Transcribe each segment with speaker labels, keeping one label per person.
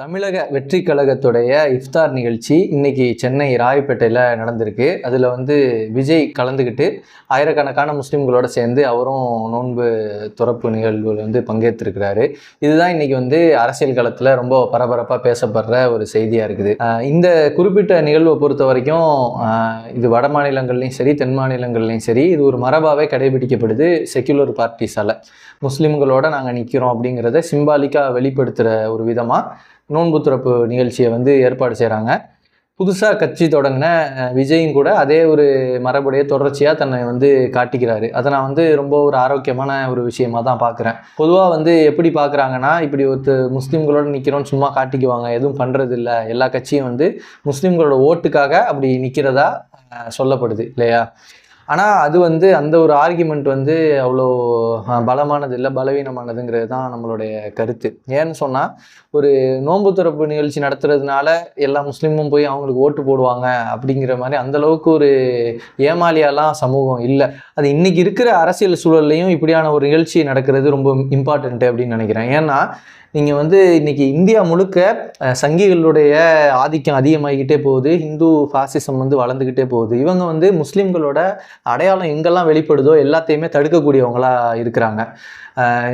Speaker 1: தமிழக வெற்றி கழகத்துடைய இஃப்தார் நிகழ்ச்சி இன்னைக்கு சென்னை ராயப்பேட்டையில் நடந்திருக்கு. அதில் வந்து விஜய் கலந்துக்கிட்டு ஆயிரக்கணக்கான முஸ்லீம்களோட சேர்ந்து அவரும் நோன்பு துறப்பு நிகழ்வுகள் வந்து பங்கேற்றிருக்கிறாரு. இதுதான் இன்னைக்கு வந்து அரசியல் களத்தில் ரொம்ப பரபரப்பாக பேசப்படுற ஒரு செய்தியாக இருக்குது. இந்த குறிப்பிட்ட நிகழ்வை பொறுத்த வரைக்கும் இது வட மாநிலங்கள்லையும் சரி தென் மாநிலங்கள்லையும் சரி இது ஒரு மரபாகவே கடைபிடிக்கப்படுது செக்யுலர் பார்ட்டிஸால். முஸ்லீம்களோட நாங்கள் நிற்கிறோம் அப்படிங்கிறத சிம்பாலிக்காக வெளிப்படுத்துகிற ஒரு விதமாக நோன்பு துறப்பு நிகழ்ச்சியை வந்து ஏற்பாடு செய்கிறாங்க புதுசாக கட்சி தொடங்கின விஜயும் கூட அதே ஒரு மரபுடைய தொடர்ச்சியாக தன்னை வந்து காட்டிக்கிறாரு. அதை நான் வந்து ரொம்ப ஒரு ஆரோக்கியமான ஒரு விஷயமாக தான் பார்க்குறேன் பொதுவாக வந்து எப்படி பார்க்குறாங்கன்னா இப்படி ஒரு முஸ்லீம்களோட நிற்கிறோன்னு சும்மா காட்டிக்குவாங்க எதுவும் பண்ணுறது இல்லை எல்லா கட்சியும் வந்து முஸ்லீம்களோட ஓட்டுக்காக அப்படி நிற்கிறதா சொல்லப்படுது இல்லையா? ஆனால் அது வந்து அந்த ஒரு ஆர்கியூமெண்ட் வந்து அவ்வளோ பலமானது இல்லை பலவீனமானதுங்கிறது தான் நம்மளுடைய கருத்து. ஏன்னு சொன்னால் ஒரு நோன்பு திறப்பு நிகழ்ச்சி நடத்துறதுனால எல்லா முஸ்லீமும் போய் அவங்களுக்கு ஓட்டு போடுவாங்க அப்படிங்கிற மாதிரி அந்தளவுக்கு ஒரு ஏமாலியாலாம் சமூகம் இல்லை. அது இன்றைக்கி இருக்கிற அரசியல் சூழல்லையும் இப்படியான ஒரு நிகழ்ச்சி நடக்கிறது ரொம்ப இம்பார்ட்டண்ட்டு அப்படின்னு நினைக்கிறேன். ஏன்னா நீங்கள் வந்து இன்னைக்கு இந்தியா முழுக்க சங்கிகளுடைய ஆதிக்கம் அதிகமாகிக்கிட்டே போகுது. ஹிந்து ஃபாசிசம் வந்து வளர்ந்துக்கிட்டே போகுது. இவங்க வந்து முஸ்லீம்களோட அடையாளம் எங்கெல்லாம் வெளிப்படுதோ எல்லாத்தையுமே தடுக்கக்கூடியவங்களாக இருக்கிறாங்க.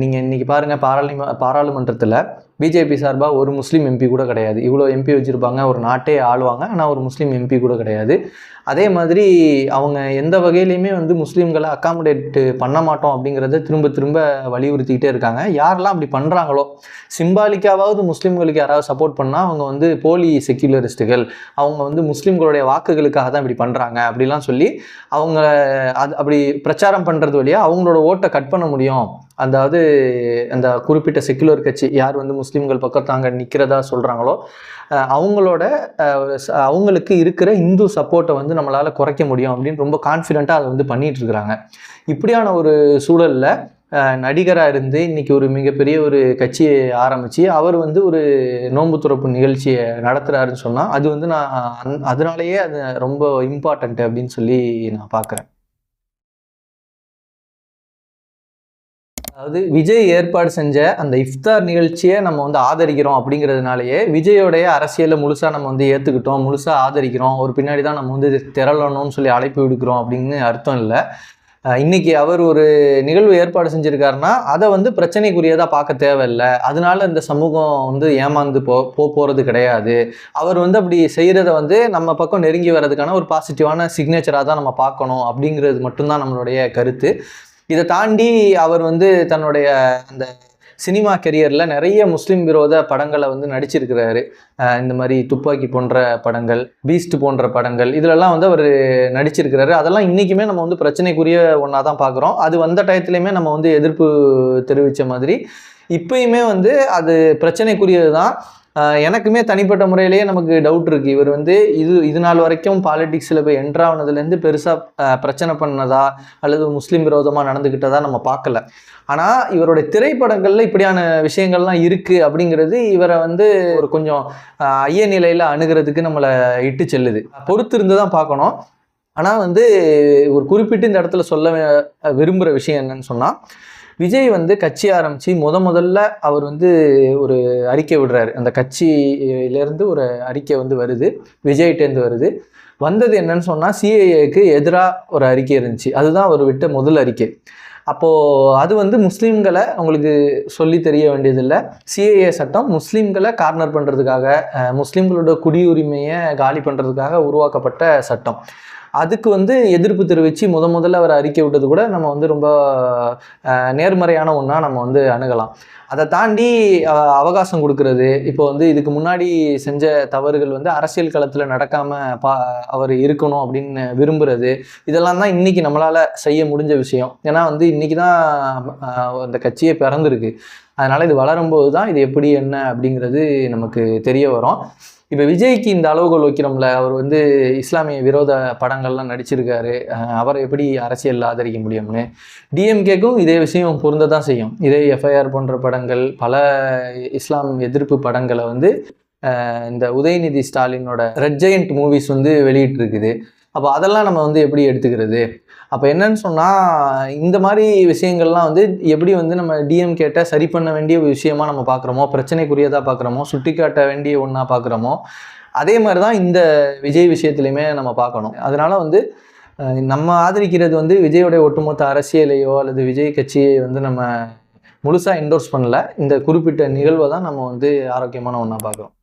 Speaker 1: நீங்கள் இன்றைக்கி பாருங்கள் பாராளும பாராளுமன்றத்தில் பிஜேபி சார்பாக ஒரு முஸ்லீம் எம்பி கூட கிடையாது. இவ்வளோ எம்பி வச்சுருப்பாங்க ஒரு நாட்டே ஆளுவாங்க ஆனால் ஒரு முஸ்லீம் எம்பி கூட கிடையாது. அதே மாதிரி அவங்க எந்த வகையிலையுமே வந்து முஸ்லீம்களை அக்காமடேட் பண்ண மாட்டோம் அப்படிங்கிறத திரும்ப திரும்ப வலியுறுத்திக்கிட்டே இருக்காங்க. யாரெல்லாம் அப்படி பண்ணுறாங்களோ சிம்பாலிக்காவது முஸ்லீம்களுக்கு யாராவது சப்போர்ட் பண்ணால் அவங்க வந்து போலி செக்யூலரிஸ்ட்டுகள் அவங்க வந்து முஸ்லீம்களுடைய வாக்குகளுக்காக தான் இப்படி பண்ணுறாங்க அப்படிலாம் சொல்லி அவங்க அது அப்படி பிரச்சாரம் பண்ணுறது வழியாக அவங்களோட ஓட்டை கட் பண்ண முடியும். அதாவது அந்த குறிப்பிட்ட செக்குலர் கட்சி யார் வந்து முஸ்லீம்கள் பக்கம் தாங்க நிற்கிறதா சொல்கிறாங்களோ அவங்களோட அவங்களுக்கு இருக்கிற இந்து சப்போர்ட்டை வந்து நம்மளால் குறைக்க முடியும் அப்படின்னு ரொம்ப கான்ஃபிடெண்ட்டாக அதை வந்து பண்ணிகிட்டு இருக்கிறாங்க. இப்படியான ஒரு சூழலில் நடிகராக இருந்து இன்னைக்கு ஒரு மிகப்பெரிய ஒரு கட்சியை ஆரம்பித்து அவர் வந்து ஒரு நோன்பு துறப்பு நிகழ்ச்சியை நடத்துகிறாருன்னு சொன்னால் அது வந்து நான் அந்- அதனாலேயே அது ரொம்ப இம்பார்ட்டண்ட்டு அப்படின்னு சொல்லி நான் பார்க்குறேன் அதாவது விஜய் ஏற்பாடு செஞ்ச அந்த இஃப்தார் நிகழ்ச்சியை நம்ம வந்து ஆதரிக்கிறோம் அப்படிங்கிறதுனாலயே விஜயோடைய அரசியலை முழுசாக நம்ம வந்து ஏற்றுக்கிட்டோம் முழுசாக ஆதரிக்கிறோம். ஒரு பின்னாடி தான் நம்ம வந்து திரளணும்னு சொல்லி அழைப்பு விடுக்கிறோம் அப்படின்னு அர்த்தம் இல்லை. இன்னைக்கு அவர் ஒரு நிகழ்வு ஏற்பாடு செஞ்சுருக்காருன்னா அதை வந்து பிரச்சனைக்குரியதாக பார்க்க தேவையில்லை. அதனால இந்த சமூகம் வந்து ஏமாந்து போ போ போகிறது கிடையாது. அவர் வந்து அப்படி செய்கிறத வந்து நம்ம பக்கம் நெருங்கி வர்றதுக்கான ஒரு பாசிட்டிவான சிக்னேச்சராக தான் நம்ம பார்க்கணும் அப்படிங்கிறது மட்டும்தான் நம்மளுடைய கருத்து. இதை தாண்டி அவர் வந்து தன்னுடைய அந்த சினிமா கெரியரில் நிறைய முஸ்லீம் விரோத படங்களை வந்து நடிச்சிருக்கிறாரு. இந்த மாதிரி துப்பாக்கி போன்ற படங்கள் பீஸ்ட் போன்ற படங்கள் இதிலெல்லாம் வந்து அவர் நடிச்சிருக்கிறாரு. அதெல்லாம் இன்றைக்குமே நம்ம வந்து பிரச்சனைக்குரிய ஒன்றா தான் பார்க்குறோம். அது வந்த டயத்துலையுமே நம்ம வந்து எதிர்ப்பு தெரிவித்த மாதிரி. இப்பயுமே வந்து அது பிரச்சனைக்குரியது தான் எனக்குமே தனிப்பட்ட முறையிலேயே நமக்கு டவுட் இருக்குது இவர் வந்து இது இது நாள் வரைக்கும் பாலிட்டிக்ஸில் போய் என்ட்ரு ஆனதுலேருந்து பெருசாக பிரச்சனை பண்ணதா அல்லது முஸ்லீம் விரோதமாக நடந்துக்கிட்டதா நம்ம பார்க்கல. ஆனால் இவருடைய திரைப்படங்களில் இப்படியான விஷயங்கள்லாம் இருக்குது அப்படிங்கிறது இவரை வந்து ஒரு கொஞ்சம் ஐய நிலையில் அணுகிறதுக்கு நம்மளை இட்டு செல்லுது. பொறுத்து இருந்து தான் பார்க்கணும். ஆனால் வந்து ஒரு குறிப்பிட்டு இந்த இடத்துல சொல்ல விரும்புகிற விஷயம் என்னன்னு சொன்னால் விஜய் வந்து கட்சி ஆரம்பித்து முத முதல்ல அவர் வந்து ஒரு அறிக்கை விடுறாரு. அந்த கட்சியிலேருந்து ஒரு அறிக்கை வந்து வருது. விஜய்கிட்டேருந்து வருது. வந்தது என்னன்னு சொன்னால் சிஏஏக்கு எதிராக ஒரு அறிக்கை இருந்துச்சு. அதுதான் அவர் விட்ட முதல் அறிக்கை. அப்போது அது வந்து முஸ்லீம்களை அவங்களுக்கு சொல்லி தெரிய வேண்டியதில்லை. சிஏஏ சட்டம் முஸ்லீம்களை கார்னர் பண்ணுறதுக்காக முஸ்லீம்களோட குடியுரிமையை காலி பண்ணுறதுக்காக உருவாக்கப்பட்ட சட்டம். அதுக்கு வந்து எதிர்ப்பு தெரிவித்து முத முதல்ல அவர் அறிக்கை விட்டது கூட நம்ம வந்து ரொம்ப நேர்மறையான ஒன்றா நம்ம வந்து அணுகலாம். அதை தாண்டி அவகாசம் கொடுக்கறது. இப்போ வந்து இதுக்கு முன்னாடி செஞ்ச தவறுகள் வந்து அரசியல் களத்தில் நடக்காமல் பா அவர் இருக்கணும் அப்படின்னு விரும்புகிறது இதெல்லாம் தான் இன்றைக்கி நம்மளால் செய்ய முடிஞ்ச விஷயம். ஏன்னா வந்து இன்றைக்கி தான் அந்த கட்சியே பிறந்திருக்கு. அதனால் இது வளரும்போது தான் இது எப்படி என்ன அப்படிங்கிறது நமக்கு தெரிய வரும். இப்போ விஜய்க்கு இந்த அளவுகள் வைக்கிறோம்ல அவர் வந்து இஸ்லாமிய விரோத படங்கள்லாம் நடிச்சிருக்காரு. அவரை எப்படி அரசியலில் ஆதரிக்க முடியும்னு. டிஎம்கேக்கும் இதே விஷயம் பொருந்த தான் செய்யும். இதே எஃப்ஐஆர் போன்ற படங்கள் பல இஸ்லாம் எதிர்ப்பு படங்களை வந்து இந்த உதயநிதி ஸ்டாலினோட ரெட் ஜெயண்ட் மூவிஸ் வந்து வெளியிட்டிருக்குது. அப்போ அதெல்லாம் நம்ம வந்து எப்படி எடுத்துக்கிறது? அப்போ என்னன்னு சொன்னால் இந்த மாதிரி விஷயங்கள்லாம் வந்து எப்படி வந்து நம்ம டிஎம் கேட்ட சரி பண்ண வேண்டிய ஒரு விஷயமா நம்ம பார்க்குறோமோ பிரச்சனைக்குரியதாக பார்க்குறோமோ சுட்டி காட்ட வேண்டிய ஒன்றா பார்க்குறோமோ அதே மாதிரி தான் இந்த விஜய் விஷயத்துலையுமே நம்ம பார்க்கணும் அதனால் வந்து நம்ம ஆதரிக்கிறது வந்து விஜயோடைய ஒட்டுமொத்த அரசியலையோ அல்லது விஜய் கட்சியை வந்து நம்ம முழுசாக என்டோர்ஸ் பண்ணல. இந்த குறிப்பிட்ட நிகழ்வை தான் நம்ம வந்து ஆரோக்கியமான ஒன்றா பார்க்குறோம்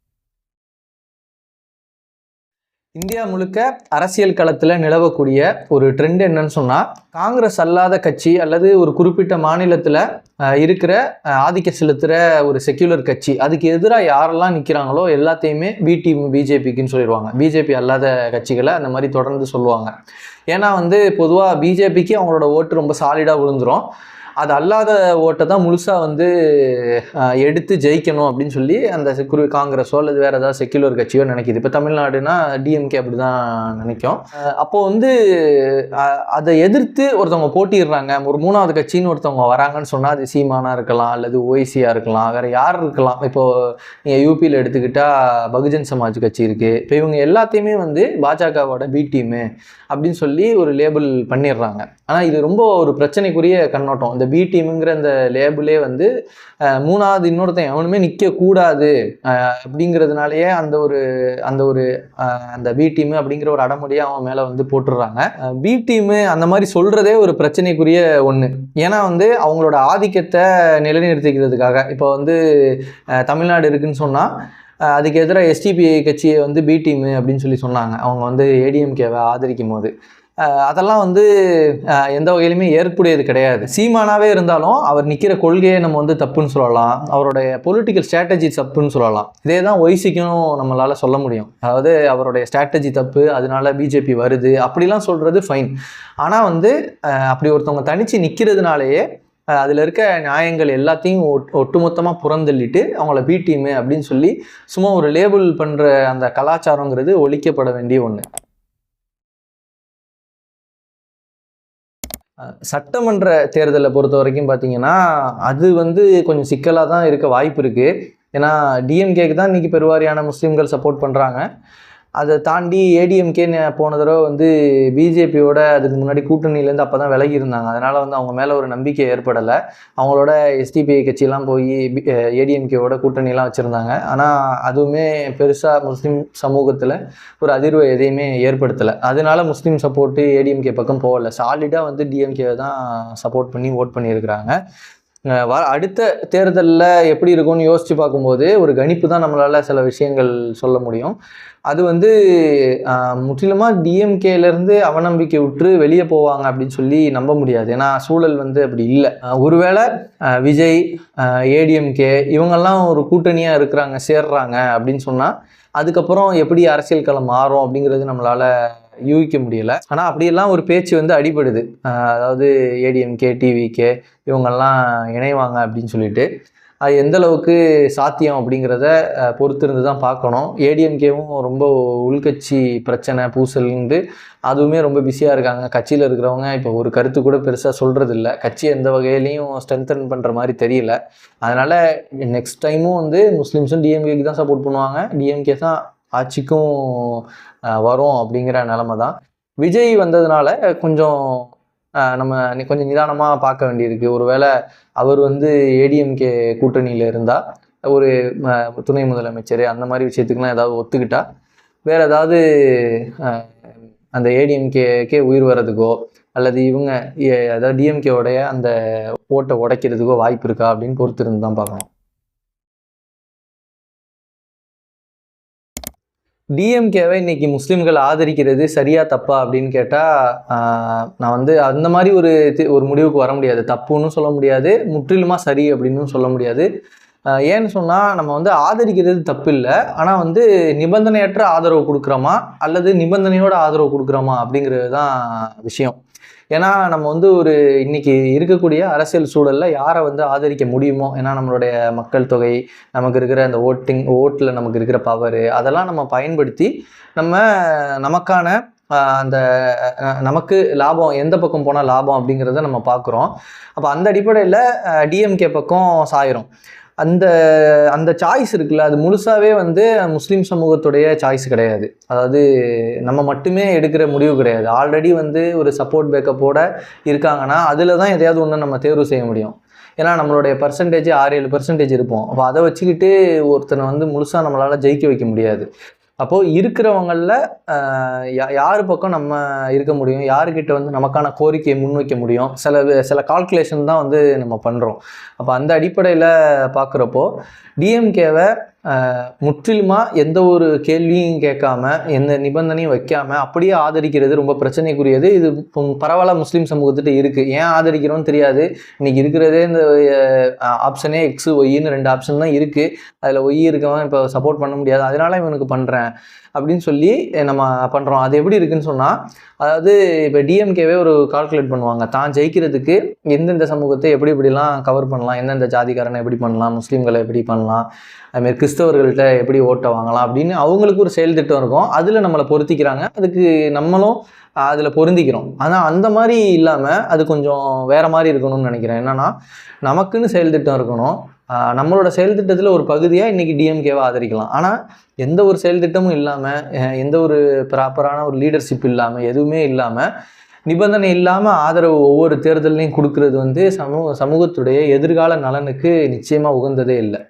Speaker 1: இந்தியா முழுக்க அரசியல் களத்தில் நிலவக்கூடிய ஒரு ட்ரெண்ட் என்னன்னு சொன்னால் காங்கிரஸ் அல்லாத கட்சி அல்லது ஒரு குறிப்பிட்ட மாநிலத்தில் இருக்கிற ஆதிக்க செலுத்துகிற ஒரு செக்யுலர் கட்சி அதுக்கு எதிராக யாரெல்லாம் நிற்கிறாங்களோ எல்லாத்தையுமே பிடி பிஜேபிக்குன்னு சொல்லிடுவாங்க. பிஜேபி அல்லாத கட்சிகளை அந்த மாதிரி தொடர்ந்து சொல்லுவாங்க. ஏன்னா வந்து பொதுவாக பிஜேபிக்கு அவங்களோட ஓட்டு ரொம்ப சாலிடாக விழுந்துரும். அது அல்லாத ஓட்டை தான் முழுசாக வந்து எடுத்து ஜெயிக்கணும் அப்படின்னு சொல்லி அந்த குரு காங்கிரஸோ அல்லது வேறு ஏதாவது செக்யூலர் கட்சியோ நினைக்கிது. இப்போ தமிழ்நாடுனா டிஎம்கே அப்படி தான் நினைக்கும். அப்போது அப்போ வந்து அதை எதிர்த்து ஒருத்தவங்க போட்டிடுறாங்க ஒரு மூணாவது கட்சின்னு ஒருத்தவங்க வராங்கன்னு சொன்னால் அது சீமானா இருக்கலாம் அல்லது ஓய்சியாக இருக்கலாம் வேறு யார் இருக்கலாம். இப்போது நீங்கள் யூபியில் எடுத்துக்கிட்டால் பகுஜன் சமாஜ் கட்சி இருக்குது இப்போ இவங்க எல்லாத்தையுமே வந்து பாஜகவோட பி டீமு அப்படின்னு சொல்லி ஒரு லேபிள் பண்ணிடுறாங்க. ஆனால் இது ரொம்ப ஒரு பிரச்சனைக்குரிய கண்ணோட்டம். இந்த பி டீமுங்கிற அந்த லேபிளே வந்து மூணாவது இன்னொருத்தன் எவனுமே நிற்கக்கூடாது அப்படிங்கிறதுனாலயே அந்த ஒரு அந்த ஒரு அந்த பி டீமு அப்படிங்கிற ஒரு அடமொழியை அவன் மேலே வந்து போட்டுடுறாங்க. பி டீமு அந்த மாதிரி சொல்கிறதே ஒரு பிரச்சனைக்குரிய ஒன்று ஏன்னா வந்து அவங்களோட ஆதிக்கத்தை நிலைநிறுத்திக்கிறதுக்காக. இப்போ வந்து தமிழ்நாடு இருக்குன்னு சொன்னால் அதுக்கு எதிராக எஸ்டிபிஐ கட்சியை வந்து பி டீமு அப்படின்னு சொல்லி சொன்னாங்க. அவங்க வந்து ஏடிஎம்கேவை ஆதரிக்கும் போது அதெல்லாம் வந்து எந்த வகையிலுமே ஏற்புடையது கிடையாது. சீமானாவே இருந்தாலும் அவர் நிற்கிற கொள்கையை நம்ம வந்து தப்புன்னு சொல்லலாம். அவருடைய பொலிட்டிக்கல் ஸ்ட்ராட்டஜி தப்புன்னு சொல்லலாம். இதே தான் ஒய்சிக்கும் நம்மளால் சொல்ல முடியும். அதாவது அவருடைய ஸ்ட்ராட்டஜி தப்பு அதனால பிஜேபி வருது அப்படிலாம் சொல்கிறது ஃபைன் ஆனால் வந்து அப்படி ஒருத்தவங்க தனித்து நிற்கிறதுனாலேயே அதில் இருக்க நியாயங்கள் எல்லாத்தையும் ஒட் ஒட்டுமொத்தமாக புறந்தள்ளிட்டு அவங்கள பி டீமு அப்படின்னு சொல்லி சும்மா ஒரு லேபிள் பண்ணுற அந்த கலாச்சாரங்கிறது ஒழிக்கப்பட வேண்டிய ஒன்று சட்டமன்ற தேர்தலை பொறுத்த வரைக்கும் பார்த்தீங்கன்னா அது வந்து கொஞ்சம் சிக்கலாக தான் இருக்க வாய்ப்பு இருக்குது ஏன்னா டிஎம்கேக்கு தான் இன்றைக்கி பெருவாரியான முஸ்லீம்கள் சப்போர்ட் பண்ணுறாங்க அதை தாண்டி ஏடிஎம்கே போன தடவை வந்து பிஜேபியோட அதுக்கு முன்னாடி கூட்டணியிலேருந்து அப்போ தான் விலகி இருந்தாங்க அதனால் வந்து அவங்க மேலே ஒரு நம்பிக்கை ஏற்படலை. அவங்களோட எஸ்டிபிஐ கட்சியெலாம் போய் ஏடிஎம்கேவோட கூட்டணியெலாம் வச்சுருந்தாங்க. ஆனால் அதுவுமே பெருசாக முஸ்லீம் சமூகத்தில் ஒரு அதிர்வை எதையுமே ஏற்படுத்தலை. அதனால் முஸ்லீம் சப்போர்ட்டு ஏடிஎம்கே பக்கம் போகலை. சாலிடாக வந்து டிஎம்கே தான் சப்போர்ட் பண்ணி ஓட் பண்ணியிருக்கிறாங்க. வர அடுத்த தேர்தலில் எப்படி இருக்கும்னு யோசித்து பார்க்கும்போது ஒரு கணிப்பு தான் நம்மளால் சில விஷயங்கள் சொல்ல முடியும். அது வந்து முற்றிலுமாக டிஎம்கேலேருந்து அவநம்பிக்கை விட்டு வெளியே போவாங்க அப்படின்னு சொல்லி நம்ப முடியாது. ஏன்னா சூழல் வந்து அப்படி இல்லை. ஒருவேளை விஜய் ஏடிஎம்கே இவங்கெல்லாம் ஒரு கூட்டணியாக இருக்கிறாங்க சேர்றாங்க அப்படின்னு சொன்னால் அதுக்கப்புறம் எப்படி அரசியல் களம் மாறும் அப்படிங்கிறது நம்மளால் யூகிக்க முடியல. ஆனால் அப்படியெல்லாம் ஒரு பேச்சு வந்து அடிபடுது. அதாவது ஏடிஎம்கே டிவிகே இவங்கெல்லாம் இணைவாங்க அப்படின்னு சொல்லிட்டு. அது எந்தளவுக்கு சாத்தியம் அப்படிங்கிறத பொறுத்திருந்து தான் பார்க்கணும். ஏடிஎம்கேவும் ரொம்ப உள்கட்சி பிரச்சனை பூசல்ந்து அதுவுமே ரொம்ப பிஸியாக இருக்காங்க. கட்சியில் இருக்கிறவங்க இப்போ ஒரு கருத்து கூட பெருசாக சொல்கிறது இல்லை கட்சி எந்த வகையிலையும் ஸ்ட்ரென்தன் பண்ணுற மாதிரி தெரியல. அதனால் நெக்ஸ்ட் டைமும் வந்து முஸ்லீம்ஸும் டிஎம்கேக்கு தான் சப்போர்ட் பண்ணுவாங்க. டிஎம்கே தான் ஆட்சிக்கும் வரும் அப்படிங்கிற நிலமை தான் விஜய் வந்ததுனால கொஞ்சம் நம்ம கொஞ்சம் நிதானமாக பார்க்க வேண்டியிருக்கு. ஒருவேளை அவர் வந்து ஏடிஎம்கே கூட்டணியில் இருந்தால் ஒரு துணை முதலமைச்சர் அந்த மாதிரி விஷயத்துக்குலாம் ஏதாவது ஒத்துக்கிட்டா வேறு ஏதாவது அந்த ஏடிஎம்கேக்கே உயிர் வர்றதுக்கோ அல்லது இவங்க அதாவது டிஎம்கேவோடைய அந்த ஓட்டை உடைக்கிறதுக்கோ வாய்ப்பு இருக்கா அப்படின்னு பொறுத்திருந்து தான் பார்க்கணும். டிஎம்கேவை இன்னைக்கு முஸ்லீம்கள் ஆதரிக்கிறது சரியா தப்பா அப்படின்னு கேட்டால் நான் வந்து அந்த மாதிரி ஒரு ஒரு முடிவுக்கு வர முடியாது. தப்புன்னு சொல்ல முடியாது. முற்றிலுமா சரி அப்படின்னு சொல்ல முடியாது. ஏன்னு சொன்னால் நம்ம வந்து ஆதரிக்கிறது தப்பு இல்லை ஆனால் வந்து நிபந்தனையற்ற ஆதரவு கொடுக்குறோமா? அல்லது நிபந்தனையோட ஆதரவு கொடுக்குறோமா? அப்படிங்கிறது தான் விஷயம். ஏன்னா நம்ம வந்து ஒரு இன்னைக்கு இருக்கக்கூடிய அரசியல் சூழலில் யாரை வந்து ஆதரிக்க முடியுமோ ஏன்னா நம்மளுடைய மக்கள் தொகை நமக்கு இருக்கிற அந்த ஓட்டிங் ஓட்டில் நமக்கு இருக்கிற பவரு அதெல்லாம் நம்ம பயன்படுத்தி நம்ம நமக்கான அந்த நமக்கு லாபம் எந்த பக்கம் போனால் லாபம் அப்படிங்கிறத நம்ம பார்க்குறோம். அப்போ அந்த அடிப்படையில் டிஎம்கே பக்கம் சாயிரும். அந்த அந்த சாய்ஸ் இருக்குல்ல அது முழுசாகவே வந்து முஸ்லீம் சமூகத்துடைய சாய்ஸ் கிடையாது. அதாவது நம்ம மட்டுமே எடுக்கிற முடிவு கிடையாது. ஆல்ரெடி வந்து ஒரு சப்போர்ட் பேக்கப்போட இருக்காங்கன்னா அதில் தான் எதையாவது ஒன்று நம்ம தேர்வு செய்ய முடியும். ஏன்னா நம்மளுடைய பர்சன்டேஜ் ஆறு ஏழு பர்சன்டேஜ் இருப்போம். அப்போ அதை வச்சுக்கிட்டு ஒருத்தனை வந்து முழுசாக நம்மளால் ஜெயிக்க வைக்க முடியாது. அப்போது இருக்கிறவங்களில் யார் பக்கம் நம்ம இருக்க முடியும்? யாருக்கிட்ட வந்து நமக்கான கோரிக்கையை முன்வைக்க முடியும்? சில சில கால்குலேஷன் தான் வந்து நம்ம பண்ணுறோம் அப்போ அந்த அடிப்படையில் பார்க்குறப்போ டிஎம்கேவை முற்றிலுமாக எந்த ஒரு கேள்வியும் கேட்காம எந்த நிபந்தனையும் வைக்காம அப்படியே ஆதரிக்கிறது ரொம்ப பிரச்சனைக்குரியது. இது பரவாயில்ல முஸ்லீம் சமூகத்திட்ட இருக்குது ஏன் ஆதரிக்கிறோன்னு தெரியாது. இன்றைக்கி இருக்கிறதே இந்த ஆப்ஷனே எக்ஸு ஒய்ன்னு ரெண்டு ஆப்ஷன் தான் இருக்குது அதில் ஒய் இருக்கவன் இப்போ சப்போர்ட் பண்ண முடியாது. அதனால இவனுக்கு பண்ணுறேன் அப்படின்னு சொல்லி நம்ம பண்ணுறோம் அது எப்படி இருக்குன்னு சொன்னால் அதாவது இப்போ டிஎம்கேவே ஒரு கால்குலேட் பண்ணுவாங்க. தான் ஜெயிக்கிறதுக்கு எந்தெந்த சமூகத்தை எப்படி எப்படிலாம் கவர் பண்ணலாம். எந்தெந்த ஜாதிக்காரனை எப்படி பண்ணலாம். முஸ்லீம்களை எப்படி பண்ணலாம். அதுமாரி கிறிஸ்தவர்கள்ட்ட எப்படி ஓட்ட வாங்கலாம் அப்படின்னு அவங்களுக்கு ஒரு செயல் திட்டம் இருக்கும். அதில் நம்மளை பொருத்திக்கிறாங்க. அதுக்கு நம்மளும் அதில் பொருந்திக்கிறோம். ஆனால் அந்த மாதிரி இல்லாமல் அது கொஞ்சம் வேறு மாதிரி இருக்கணும்னு நினைக்கிறேன். என்னன்னா நமக்குன்னு செயல் திட்டம் இருக்கணும். நம்மளோட செயல் திட்டத்தில் ஒரு பகுதியாக இன்றைக்கி டிஎம்கேவை ஆதரிக்கலாம். ஆனால் எந்த ஒரு செயல் திட்டமும் இல்லாமல் எந்த ஒரு ப்ராப்பரான ஒரு லீடர்ஷிப் இல்லாமல் எதுவுமே இல்லாமல் நிபந்தனை இல்லாமல் ஆதரவு ஒவ்வொரு தேர்தல்லையும் கொடுக்கறது வந்து சமூக சமூகத்துடைய எதிர்கால நலனுக்கு நிச்சயமாக உகந்ததே இல்லை.